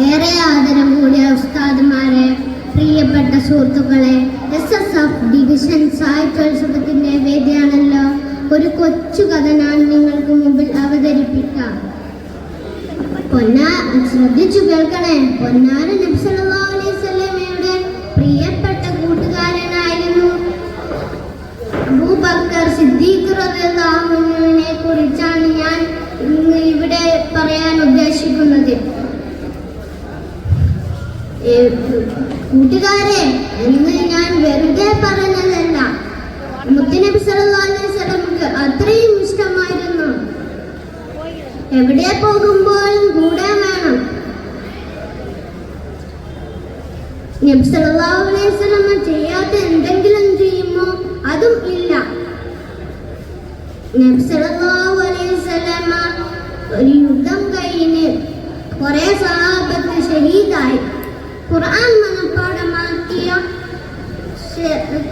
ഏറെ ആദരം കൂടിയ ഉസ്താദുമാരെ പ്രിയപ്പെട്ട സുഹൃത്തുക്കളെ എസ് എസ് എഫ് ഡിവിഷൻ സാഹിത്യോത്സവത്തിന്റെ വേദിയാണല്ലോ. ഒരു കൊച്ചു കഥ ഞാൻ നിങ്ങൾക്ക് മുമ്പിൽ അവതരിപ്പിക്കാം. പൊന്നാ ശ്രദ്ധിച്ചു കേൾക്കണേ. പൊന്നാര നബി അലൈഹി വസല്ലമയുടെ പ്രിയപ്പെട്ട കൂട്ടുകാരനായിരുന്നു അബൂബക്കർ സിദ്ദീഖ് റളിയല്ലാഹു കൂട്ടുകാരെ എന്ന് ഞാൻ വെറുതെ പറഞ്ഞതല്ല. മുത്തനബി വസല്ലമക്ക് അത്രയും ഇഷ്ടമായിരുന്നു. എവിടെ പോകുമ്പോഴും കൂടെ വേണം? നബി സലഹു അലൈഹി വസല്ലമ ചെയ്യാത്ത എന്തെങ്കിലും ചെയ്യുമോ? അതും ഇല്ല. നബി സലഹു അലൈഹി വസല്ലമ ഖുർആൻ മനഃപ്പാടമാക്കിയ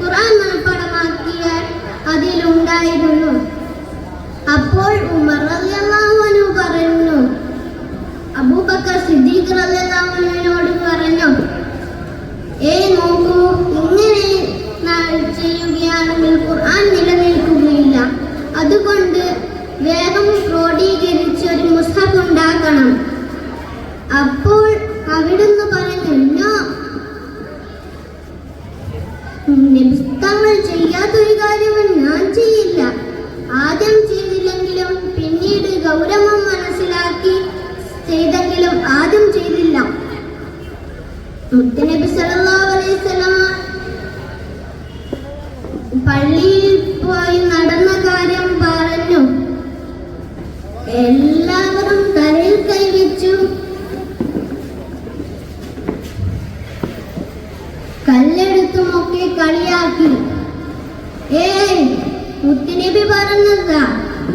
ഖുർആൻ മനഃപ്പാടമാക്കിയ അതിലുണ്ടായിരുന്നു. അപ്പോൾ ഉമർ അൻഹു പറഞ്ഞു അബൂബക്കർ സിദ്ദീഖ് അൻഹുവിനോട് പറഞ്ഞു ഏ നോക്കൂ ഇങ്ങനെ ചെയ്യുകയാണെങ്കിൽ ഖുർആൻ നിലനിൽക്കുകയില്ല. അതുകൊണ്ട് വേഗം ക്രോഡീകരിച്ച് ഒരു മുസ്ഹഫ് ഉണ്ടാക്കണം. അപ്പോൾ അവിടുന്ന് നബിസ്തങ്ങൾ ചെയ്യാത്തൊരു കാര്യവും ഞാൻ ചെയ്യില്ല. ആദ്യം ചെയ്തില്ലെങ്കിലും പിന്നീട് ഗൗരവം മനസ്സിലാക്കി ചെയ്തെങ്കിലും ആദ്യം ചെയ്തില്ല. മുത്തനബി സല്ലല്ലാഹു അലൈഹി പള്ളിയിൽ പോയി നടന്ന കാര്യം പറഞ്ഞു. എല്ലാവരും തലയിൽ കൈവച്ചു കല്ലെടുത്തുമൊക്കെ കളിയാക്കി. ഏയ് മുത്തുനബി പറഞ്ഞതാ.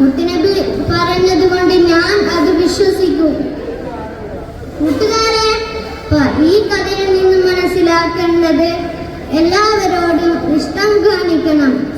മുത്തുനബി പറഞ്ഞത് കൊണ്ട് ഞാൻ അത് വിശ്വസിക്കും. കൂട്ടുകാരെ ഈ കഥയിൽ നിന്ന് മനസ്സിലാക്കേണ്ടത് എല്ലാവരോടും ഇഷ്ടം കാണിക്കണം. എന്ന്